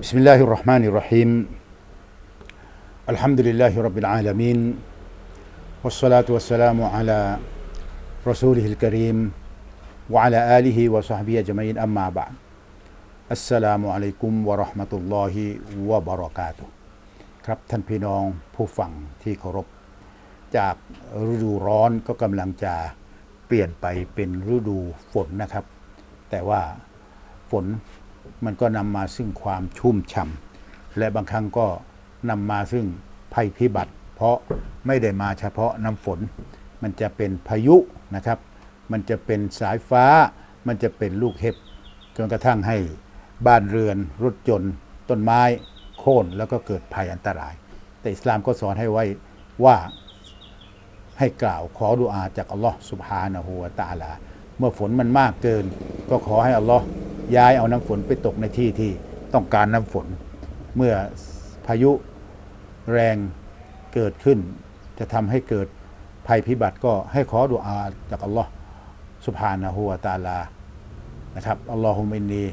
بسم الله الرحمن الرحيم الحمد لله رب العالمين والصلاة والسلام على رسوله الكريم وعلى آله وصحبه أجمعين أما بعد السلام عليكم ورحمة الله وبركاته ครับท่านพี่น้องผู้ฟังที่เคารพ จากฤดูร้อนก็กำลังจะเปลี่ยนไปเป็นฤดูฝนนะครับ แต่ว่าฝน มันก็นำมาซึ่งความชุ่มฉ่ำและบางครั้งก็นำมาซึ่งภัยพิบัติ เพราะไม่ได้มาเฉพาะน้ำฝน มันจะเป็นพายุนะครับ มันจะเป็นสายฟ้า มันจะเป็นลูกเห็บจนกระทั่งให้บ้านเรือนรถยนต์ต้นไม้โค่นแล้วก็เกิดภัยอันตราย แต่อิสลามก็สอนให้ไว้ว่าให้กล่าวขอดุอาจากอัลลอฮ์สุบฮานะฮูวะตาลา เมื่อฝนมันมากเกิน ก็ขอให้อัลลอฮ์ ย้ายเอาน้ำฝนไปตกในที่ที่ต้องการน้ำฝน เมื่อพายุแรงเกิดขึ้น จะทำให้เกิดภัยพิบัติก็ให้ขอดุอาจากอัลลอฮ์สุภานะฮูวตาลานะครับอัลลอฮุมินี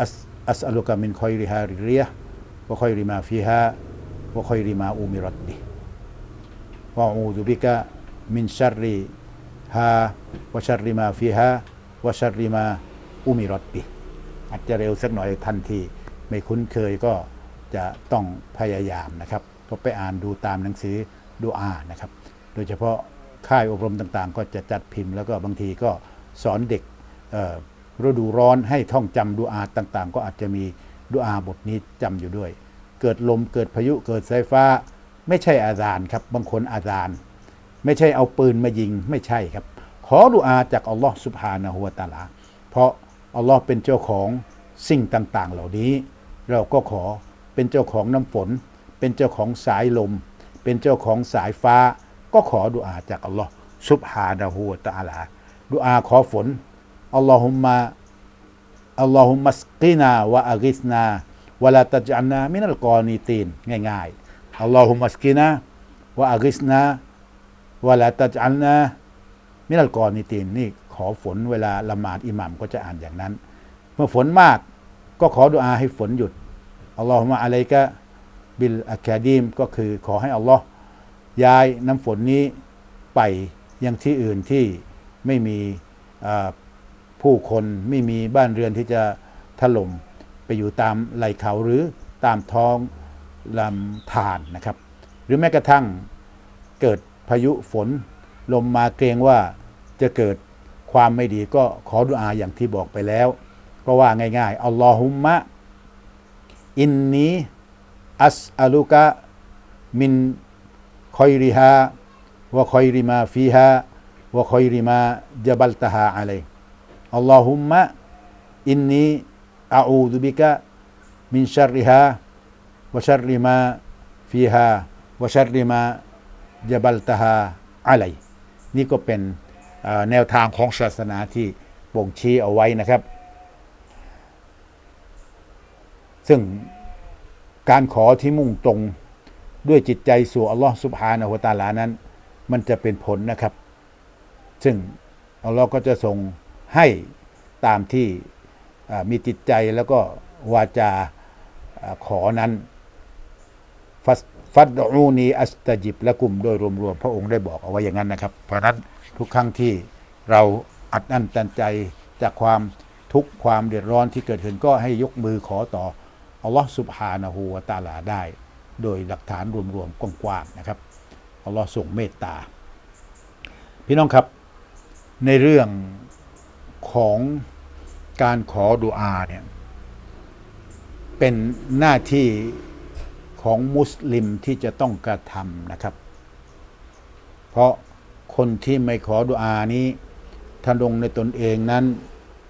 อัสอัลุกามินคอยริฮาริเรียวะคอยริมาฟีฮะวะคอยริมาอูมิรัดดิวะอูดุบิกะมินชัรริฮาวะชัรริมาฟีฮะวะชัรริมาอูมิรัดดิ อาจจะเร็วสักหน่อยทันที ไม่คุ้นเคยก็จะต้องพยายามนะครับก็ไปอ่านดูตามหนังสือดูอานะครับ โดยเฉพาะค่ายอบรมต่างๆ ก็จะจัดพิมพ์แล้วก็บางทีก็สอนเด็กฤดูร้อนให้ท่องจำดูอาต่างๆ ก็อาจจะมีดูอาบทนี้จำอยู่ด้วย เกิดลมเกิดพายุเกิดสายฟ้า ไม่ใช่อาจารย์ครับ บางคนอาจารย์ ไม่ใช่เอาปืนมายิงไม่ใช่ครับ ขอดุอาจากอัลลอฮ์สุบฮานะฮูวตาลา เพราะ อัลลอฮ์เป็นเจ้าของสิ่งต่างๆ เหล่านี้ เราก็ขอเป็นเจ้าของน้ำฝน เป็นเจ้าของสายลม เป็นเจ้าของสายฟ้า ก็ขอดุอาจากอัลลอฮ์สุบฮานะฮูตะอาลาดุอาขอฝนอัลลอฮุมมะอัลลอฮุมัสกีนาวะอากิสนาวะลาตัจอันนามินัลกอนีตีนง่ายๆอัลลอฮุมัสกีนาวะอากิสนาวะลาตัจอันนามินัลกอนีตีนนี่ อฝนเวลาละหมาดอิหมัมก็จะอ่านอย่างนั้น เมื่อฝนมากก็ขอดุอาให้ฝนหยุดอัลลอฮุมะอะลัยกะบิลอะคาดีมก็คือขอให้อัลลอฮ์ย้ายน้ำฝนนี้ไปยังที่อื่นที่ไม่มีผู้คนไม่มีบ้านเรือนที่จะถล่มไปอยู่ตามไหล่เขาหรือตามท้องลำธารนะครับ หรือแม้กระทั่งเกิดพายุฝนลมมาเกรงว่าจะเกิด ความไม่ดีก็ขอดุอาอย่างที่บอกไปแล้ว ก็ว่าง่ายๆอัลลอฮุมะอินนีอัสอัลุกะมินคอยริฮาวะคอยริมาฟีฮาวะคอยริมาจับัลตฮาอะลัยอัลลอฮุมะอินนีอาอูดุบิกะมินชัรริฮาวะชัรริมาฟีฮาวะชัรริมาจบัลตฮาอะลัยนี่ก็เป็น แนวทางของศาสนาที่บ่งชี้เอาไว้นะครับ ซึ่งการขอที่มุ่งตรงด้วยจิตใจสู่อัลลอฮ์สุบฮานะฮูวะตาลานั้น มันจะเป็นผลนะครับ ซึ่งอัลลอฮ์ก็จะทรงให้ตามที่มีจิตใจแล้วก็วาจาอ่าขอนั้นฟัส ฟัดอูนีอัสตจิบและกลุ่มโดยรวมๆพระองค์ได้บอกเอาไว้อย่างนั้นนะครับ เพราะนั้นทุกครั้งที่เราอัดอั้นตันใจจากความทุกข์ความเดือดร้อนที่เกิดขึ้นก็ให้ยกมือขอต่ออัลลอฮ์สุบฮานะฮูวะตะอาลาได้ โดยหลักฐานรวมๆกว้างๆนะครับอัลลอฮ์ทรงเมตตา พี่น้องครับในเรื่องของการขอดุอาเนี่ยเป็นหน้าที่ ของมุสลิมที่จะต้องกระทำนะครับ เพราะคนที่ไม่ขอดุอานี้ทะนงในตนเองนั้น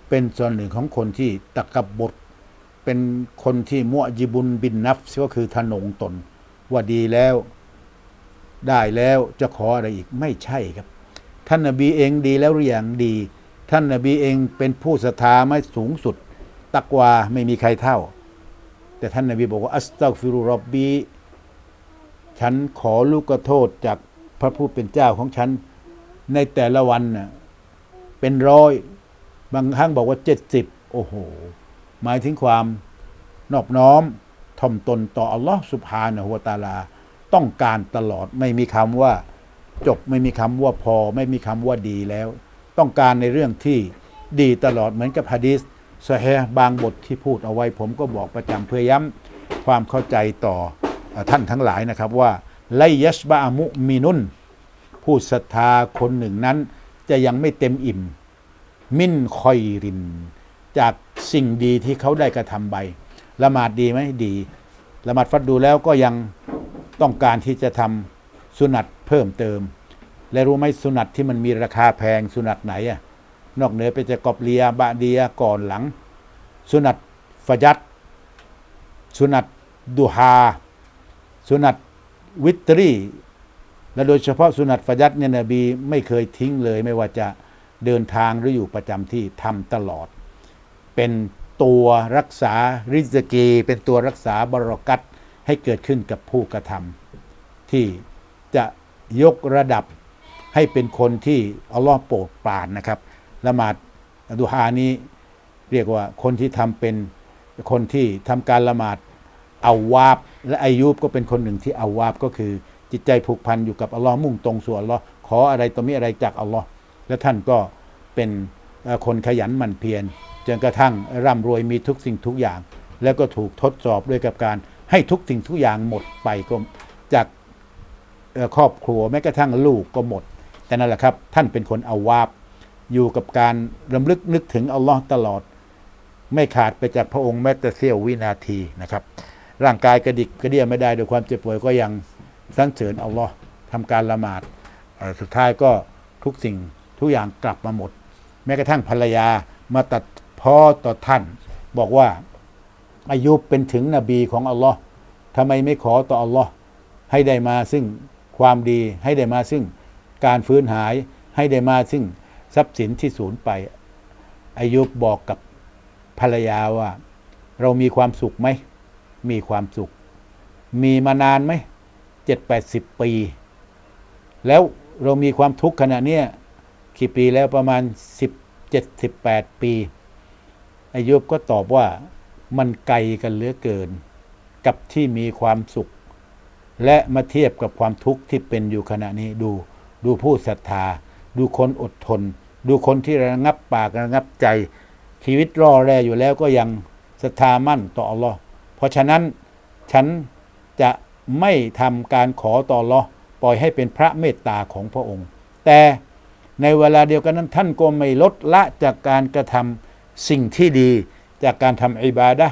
เป็นส่วนหนึ่งของคนที่ตะกบบทเป็นคนที่มุอจิบุนบินนัฟก็คือทะนงตน ว่าดีแล้วได้แล้วจะขออะไรอีกไม่ใช่ครับ ท่านนบีเองดีแล้วหรือยังดี ท่านนบีเองเป็นผู้ศรัทธาไม่สูงสุด ตักวาไม่มีใครเท่า แต่ท่านนาบีบอกว่าอัสตักฟิรุรอบบีฉันขอลูกโทษจากพระผู้เป็นเจ้าของฉัน ในแต่ละวันน่ะเป็นร้อย บางครั้งบอกว่าเจ็ดสิบโอ้โห หมายถึงความนอบน้อมถ่อมตนต่ออัลลอฮ์สุบฮานะฮูวตาลา ต้องการตลอดไม่มีคำว่าจบไม่มีคำว่าพอ ไม่มีคำว่าดีแล้ว ต้องการในเรื่องที่ดีตลอดเหมือนกับฮะดีษ ซอฮีห์บางบทที่พูดเอาไว้ ผมก็บอกประจำเพื่อย้ำความเข้าใจต่อท่านทั้งหลายนะครับว่าไลยัชบะอามุมินุนผู้ศรัทธาคนหนึ่งนั้น จะยังไม่เต็มอิ่ม มินคอยริน จากสิ่งดีที่เขาได้กระทำไปละหมาดดีไหมดีละหมาดฟัดดูแล้วก็ยังต้องการที่จะทำสุนัตเพิ่มเติม และรู้ไหมสุนัตที่มันมีราคาแพงสุนัตไหนอะ นอกเหนือไปจากกอบเลียบะเดียก่อนหลัง สุนัตฟยัดสุนัตดูฮาสุนัตวิตรีและโดยเฉพาะสุนัตฟยัดเนี่ยนบีไม่เคยทิ้งเลย ไม่ว่าจะเดินทางหรืออยู่ประจำที่ทำตลอด เป็นตัวรักษาริสกี เป็นตัวรักษาบรกัตให้เกิดขึ้นกับผู้กระทำที่จะยกระดับให้เป็นคนที่อัลลอฮ์โปรดปรานนะครับ ละหมาดดูฮานี้เรียกว่าคนที่ทำเป็นคนที่ทำการละหมาดเอาวาบและอายุบก็เป็นคนหนึ่งที่เอาวาบก็คือจิตใจผูกพันอยู่กับอัลลอฮ์มุ่งตรงสู่อัลลอฮ์ขออะไรต่อมีอะไรจากอัลลอฮ์และท่านก็เป็นคนขยันหมั่นเพียรจนกระทั่งร่ำรวยมีทุกสิ่งทุกอย่าง แล้วก็ถูกทดสอบด้วยกับการให้ทุกสิ่งทุกอย่างหมดไปก็จากครอบครัวแม้กระทั่งลูกก็หมด แต่นั่นแหละครับ ท่านเป็นคนเอาวาบ อยู่กับการรำลึกนึกถึงอัลลอฮ์ตลอด ไม่ขาดไปจากพระองค์แม้แต่เสี้ยววินาทีนะครับ ร่างกายกระดิกกระเดี่ยไม่ได้ด้วยความเจ็บป่วยก็ยังสรรเสริญอัลลอฮ์ทำการละหมาดสุดท้ายก็ทุกสิ่งทุกอย่างกลับมาหมด แม้กระทั่งภรรยามาตัดพ้อต่อท่าน บอกว่าอายุเป็นถึงนบีของอัลลอฮ์ทำไมไม่ขอต่ออัลลอฮ์ให้ได้มาซึ่งความดีให้ได้มาซึ่งการฟื้นหายให้ได้มาซึ่ง ทรัพย์สินที่สูญไป อายุบบอกกับภรรยาว่า เรามีความสุขไหม มีความสุข มีมานานไหมเจ็ดแปดสิบปี แล้วเรามีความทุกข์ขณะเนี้ยกี่ปีแล้วประมาณสิบเจ็ดสิบแปดปี อายุบก็ตอบว่ามันไกลกันเหลือเกิน กับที่มีความสุข และมาเทียบกับความทุกข์ที่เป็นอยู่ขณะนี้ดูดูผู้ศรัทธา ดูคนอดทน ดูคนที่ระงับปากระงับใจ ชีวิตรอแรอยู่แล้วก็ยังศรัทธามั่นต่ออัลลอฮ์เพราะฉะนั้นฉันจะไม่ทำการขอต่ออัลลอฮ์ปล่อยให้เป็นพระเมตตาของพระองค์ แต่ในเวลาเดียวกันนั้นท่านก็ไม่ลดละจากการกระทำสิ่งที่ดี จากการทำอิบาดะ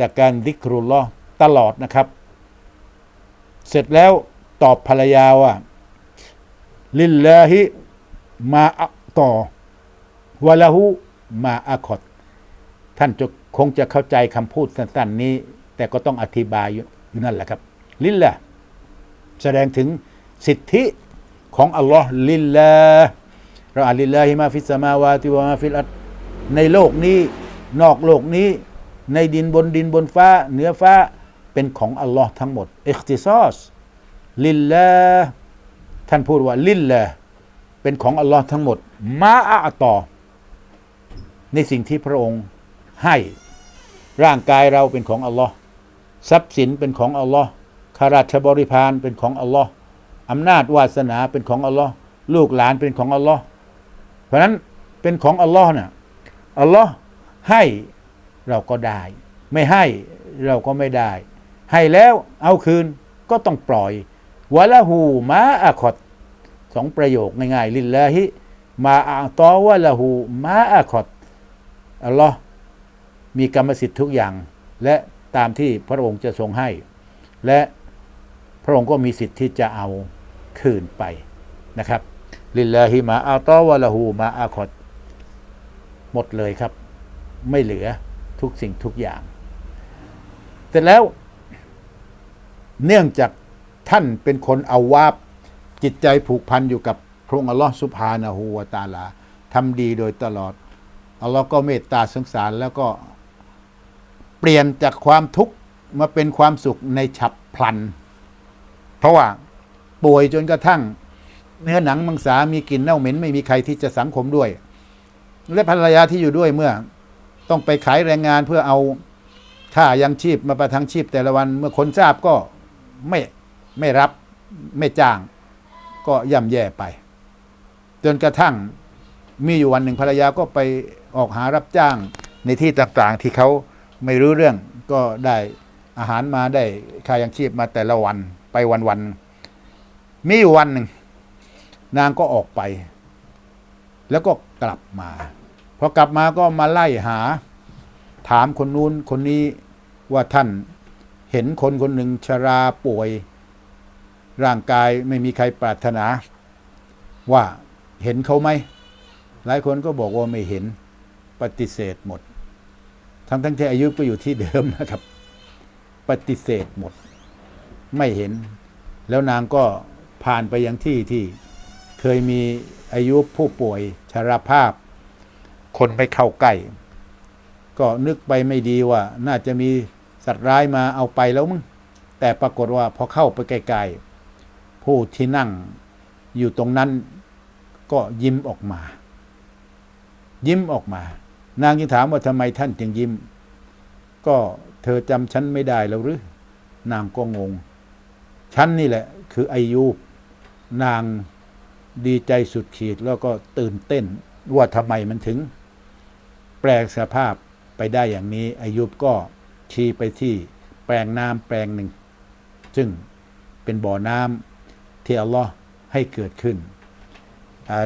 จากการดิกรุลลอตลอดนะครับ เสร็จแล้วตอบภรรยาว่า ลิลลาฮิ มาอัต่อวะละหูมาอาคอดท่านจะคงจะเข้าใจคำพูดสั้นๆนี้ แต่ก็ต้องอธิบายอยู่นั่นแหละครับ ลิลละแสดงถึงสิทธิของอัลลอฮ์ลิลละเราอ่านลิลลาฮิมาฟิสมาวาติวะมาฟิลอัรฎในโลกนี้นอกโลกนี้ ในดินบนดินบนฟ้า เหนือฟ้าเป็นของอัลลอฮ์ทั้งหมดอิคติซอสลิลละท่านพูดว่าลิลละ เป็นของอัลลอฮ์ทั้งหมด มาอะต่อ ในสิ่งที่พระองค์ให้ร่างกายเราเป็นของอัลลอฮ์ทรัพย์สินเป็นของอัลลอฮ์ข้าราชบริพารเป็นของอัลลอฮ์อำนาจวาสนาเป็นของอัลลอฮ์ลูกหลานเป็นของอัลลอฮ์เพราะนั้นเป็นของอัลลอฮ์เนี่ยอัลลอฮ์ให้เราก็ได้ ไม่ให้เราก็ไม่ได้ ให้แล้วเอาคืนก็ต้องปล่อย วะละหูมาอะคอด สองประโยคง่ายๆลิลลาฮิมาอะตอวะละหูมาอะคอดอัลลอฮ์มีกรรมสิทธิ์ทุกอย่าง และตามที่พระองค์จะทรงให้ และพระองค์ก็มีสิทธิ์ที่จะเอาคืนไปนะครับ ลิลลาฮิมาอัตอวะละหูมาอาคอดหมดเลยครับ ไม่เหลือทุกสิ่งทุกอย่างแต่แล้ว เนื่องจากท่านเป็นคนเอาวาบ จิตใจผูกพันอยู่กับพระองค์อัลลอฮ์สุบฮานะฮูวาตาลาทำดีโดยตลอดอัลลอฮ์ก็เมตตาสงสารแล้วก็เปลี่ยนจากความทุกข์มาเป็นความสุขในฉับพลัน เพราะว่าป่วยจนกระทั่ง เนื้อหนังมังสามีกลิ่นเน่าเหม็นไม่มีใครที่จะสังคมด้วย และภรรยาที่อยู่ด้วยเมื่อต้องไปขายแรงงานเพื่อเอาค่ายังชีพมาประทังชีพแต่ละวัน เมื่อคนทราบก็ไม่ไม่รับไม่จ้าง ก็ย่ำแย่ไป จนกระทั่งมีอยู่วันหนึ่งภรรยาก็ไปออกหารับจ้างในที่ต่างๆที่เขาไม่รู้เรื่องก็ได้อาหารมาได้ค่ายังชีพมาแต่ละวันไปวันๆมีอยู่วันหนึ่งนางก็ออกไป แล้วก็กลับมาพอกลับมาก็มาไล่หา ถามคนนู้นคนนี้ว่าท่านเห็นคนคนหนึ่งชราป่วย ร่างกายไม่มีใครปรารถนา ว่าเห็นเขาไหม หลายคนก็บอกว่าไม่เห็นปฏิเสธหมด ทั้งทั้งที่อายุก็อยู่ที่เดิมนะครับ ปฏิเสธหมด ไม่เห็น แล้วนางก็ผ่านไปยังที่ที่เคยมีอายุผู้ป่วยชราภาพ คนไม่เข้าใกล้ก็นึกไปไม่ดีว่า น่าจะมีสัตว์ร้ายมาเอาไปแล้วมั้งแต่ปรากฏว่าพอเข้าไปไกลๆ ผู้ที่นั่งอยู่ตรงนั้นก็ยิ้มออกมา ยิ้มออกมา นางจึงถามว่าทำไมท่านจึงยิ้ม ก็เธอจำฉันไม่ได้แล้วหรือนางก็งง ฉันนี่แหละ คืออายุนางดีใจสุดขีดแล้วก็ตื่นเต้นว่าทำไมมันถึง แปลงสภาพไปได้อย่างนี้ อายุบก็ชี้ไปที่แปลงน้ำแปลงหนึ่ง ซึ่งเป็นบ่อน้ำ ที่อัลลอฮ์ให้เกิดขึ้น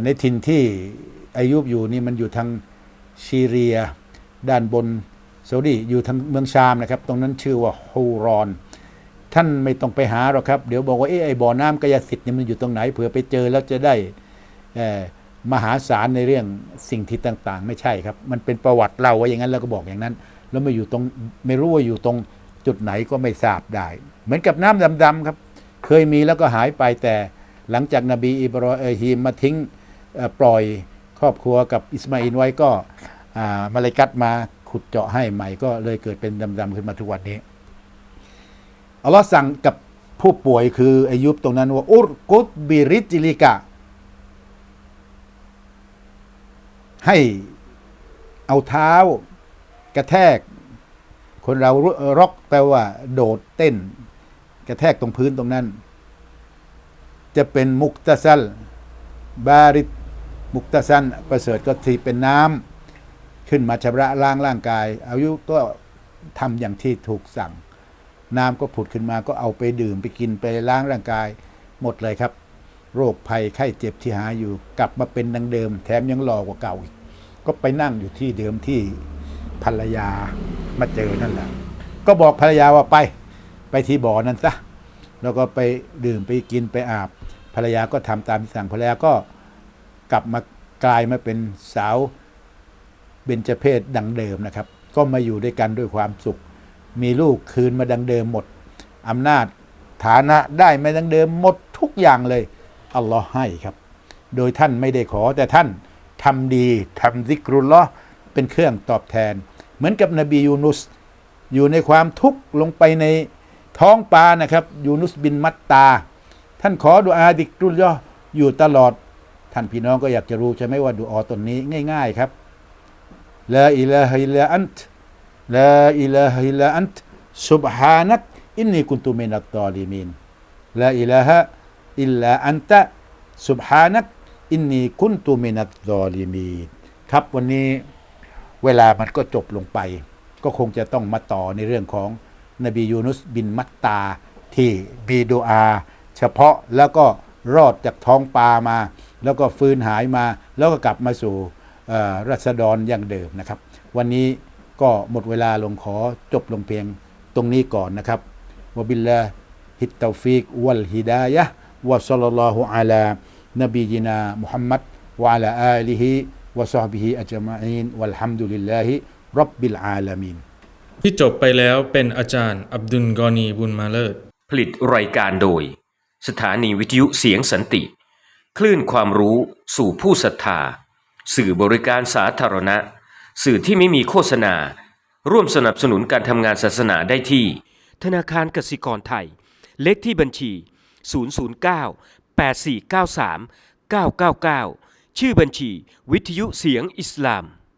ในถิ่นที่อายุบอยู่นี่มันอยู่ทางซีเรีย ด้านบนซาอุดีอยู่ทางเมืองชามนะครับ ตรงนั้นชื่อว่าฮูรอน ท่านไม่ต้องไปหาหรอกครับ เดี๋ยวบอกว่าเอ๊ะไอ้บ่อน้ำกายสิทธิ์นี่มันอยู่ตรงไหนเผื่อไปเจอแล้วจะได้มหาศาลในเรื่องสิ่งที่ต่างๆ ไม่ใช่ครับ มันเป็นประวัติเล่าไว้อย่างนั้นแล้วก็บอกอย่างนั้น แล้วไม่อยู่ตรงไม่รู้ว่าอยู่ตรงจุดไหนก็ไม่ทราบได้ เหมือนกับน้ำดำๆครับ เคยมีแล้วก็หายไปแต่หลังจากนบีอิบรอฮีมมาทิ้งปล่อยครอบครัวกับอิสมาอินไว้ก็มาเลกัตมาขุดเจาะให้ใหม่ก็เลยเกิดเป็นดำๆขึ้นมาทุกวันนี้อัลลอฮ์สั่งกับผู้ป่วยคืออายุบตรงนั้นว่าอุรกุตบิริจิลิกะ ให้เอาเท้ากระแทก คนเราร็อกแปลว่า โดดเต้น กระแทกตรงพื้นตรงนั้น จะเป็นมุกตะซัลบาริตมุกตะซันประเสริฐก็ทีเป็นน้ำขึ้นมาชำระล้างร่างกาย อายุก็ทำอย่างที่ถูกสั่ง น้ำก็ผุดขึ้นมาก็เอาไปดื่มไปกินไปล้างร่างกาย หมดเลยครับ โรคภัยไข้เจ็บที่หาอยู่ กลับมาเป็นดังเดิม แถมยังหล่อกว่าเก่าอีก ก็ไปนั่งอยู่ที่เดิมที่ภรรยามาเจอนั่นแหละก็บอกภรรยาว่าไป ไปที่บ่อนั้นซะแล้วก็ไปดื่มไปกินไปอาบ ภรรยาก็ทำตามที่สั่งภรรยาก็กลับมากลายมาเป็นสาวเบญจเพศดังเดิมนะครับ ก็มาอยู่ด้วยกันด้วยความสุข มีลูกคืนมาดังเดิมหมดอำนาจฐานะได้มาดังเดิมหมดทุกอย่างเลยอัลลอฮ์ให้ครับ โดยท่านไม่ได้ขอแต่ท่านทำดีทำซิกรุลลอเป็นเครื่องตอบแทน เหมือนกับนบียูนุส อยู่ในความทุกข์ลงไปใน ท้องปลานะครับ ยูนุสบินมัตตา ท่านขอดุอาดิกรุลลออยู่ตลอด ท่านพี่น้องก็อยากจะรู้ใช่ไหมว่าดุอาตนนี้ง่าย ๆครับลาอิลาฮิลลาอันต์ลาอิลาฮิลลาอันต์ซุบฮานักอินนีกุนตุมินัตตอลิมินลาอิลาฮะอิลลาอันตะซุบฮานักอินนีกุนตุมินัตตอลิมีนครับวันนี้เวลามันก็จบลงไป ก็คงจะต้องมาต่อในเรื่องของ นบียูนุสบินมัตตา ที่มีดูอา เฉพาะแล้วก็รอดจากท้องปลามา แล้วก็ฟื้นหายมา แล้วก็กลับมาสู่รัษฎรอย่างเดิมนะครับ วันนี้ก็หมดเวลาลงขอจบลงเพียงตรงนี้ก่อนนะครับวบิลลาฮิตตาฟิกวัลฮิดายะวะซัลลัลลอฮุอะลานบียินามุฮัมมัดวะลาอาลิฮิวะซอฮบิฮิอัจมะอีนวัลฮัมดุลิลลาฮิรับบิลอาลามีน ที่จบไปแล้วเป็นอาจารย์อับดุลกอนีบุญมาเลิศ ผลิตรายการโดย สถานีวิทยุเสียงสันติ คลื่นความรู้สู่ผู้ศรัทธา สื่อบริการสาธารณะ สื่อที่ไม่มีโฆษณา ร่วมสนับสนุนการทำงานศาสนาได้ที่ ธนาคารกสิกรไทย เลขที่บัญชี 009 8493 999 ชื่อบัญชี วิทยุเสียงอิสลาม